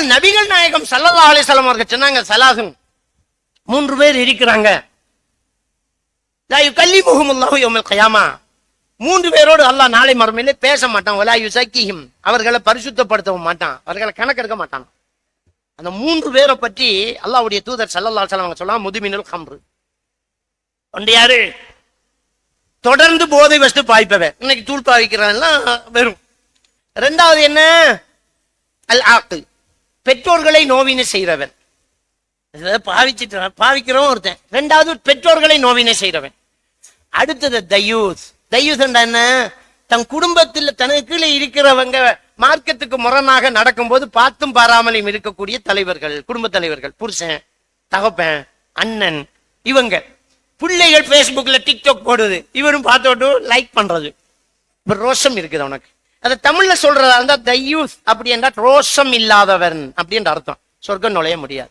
அப்ப நபிகள் நாயகம் சல்லல்லா அலிஸ்லாம் அவர்கள் சொன்னாங்க சலாசும் மூன்று பேர் இருக்கிறாங்க. கல்லி முகமுல்லாஹு யௌமல் கயாமா. மூன்று பேரோடு அல்லாஹ் நாளை மறுமையிலே பேச மாட்டான். வலா யுசக்கிஹிம் அவர்களை பரிசுத்தப்படுத்தவும் மாட்டான். அவர்களை கணக்கெடுக்க மாட்டான். அந்த மூன்று பேரை பற்றி அல்லாவுடைய தூதர் சல்லல்லா அலிஸ்லாம் அவங்க சொல்லலாம் முதுமினல் கம்ரு. ஒன்று யாரு? தொடர்ந்து போதை வஸ்து பாய்ப்பவன். இன்னைக்கு தூள் பாவிக்கிறவன்லாம் வெறும். ரெண்டாவது என்ன? அல் ஆக்கு பெற்றோர்களை நோவினை செய்கிறவன் பாவிச்சிட்டு பாவிக்கிறவன் ஒருத்தன். ரெண்டாவது பெற்றோர்களை நோவினை செய்கிறவன் அடுத்தது தயூஸ். தயூஸ் என்ன? தன் குடும்பத்தில் தனக்கு கீழே இருக்கிறவங்க மார்க்கத்துக்கு முரணாக நடக்கும்போது பார்த்தும் பாராமலையும் இருக்கக்கூடிய தலைவர்கள் குடும்ப தலைவர்கள் புருஷன் தகப்பன் அண்ணன் இவங்க. பிள்ளைகள் ஃபேஸ்புக்ல டிக்டாக் போடுது. இவரும் பார்த்தோட்டு லைக் பண்றது. ரோஷம் இருக்குது அவனுக்கு. அதை தமிழ்ல சொல்றதா இருந்தா தையூஸ் அப்படி என்றா ரோஷம் இல்லாதவன் அப்படின்ற அர்த்தம். சொர்க்கம் நுழைய முடியாது.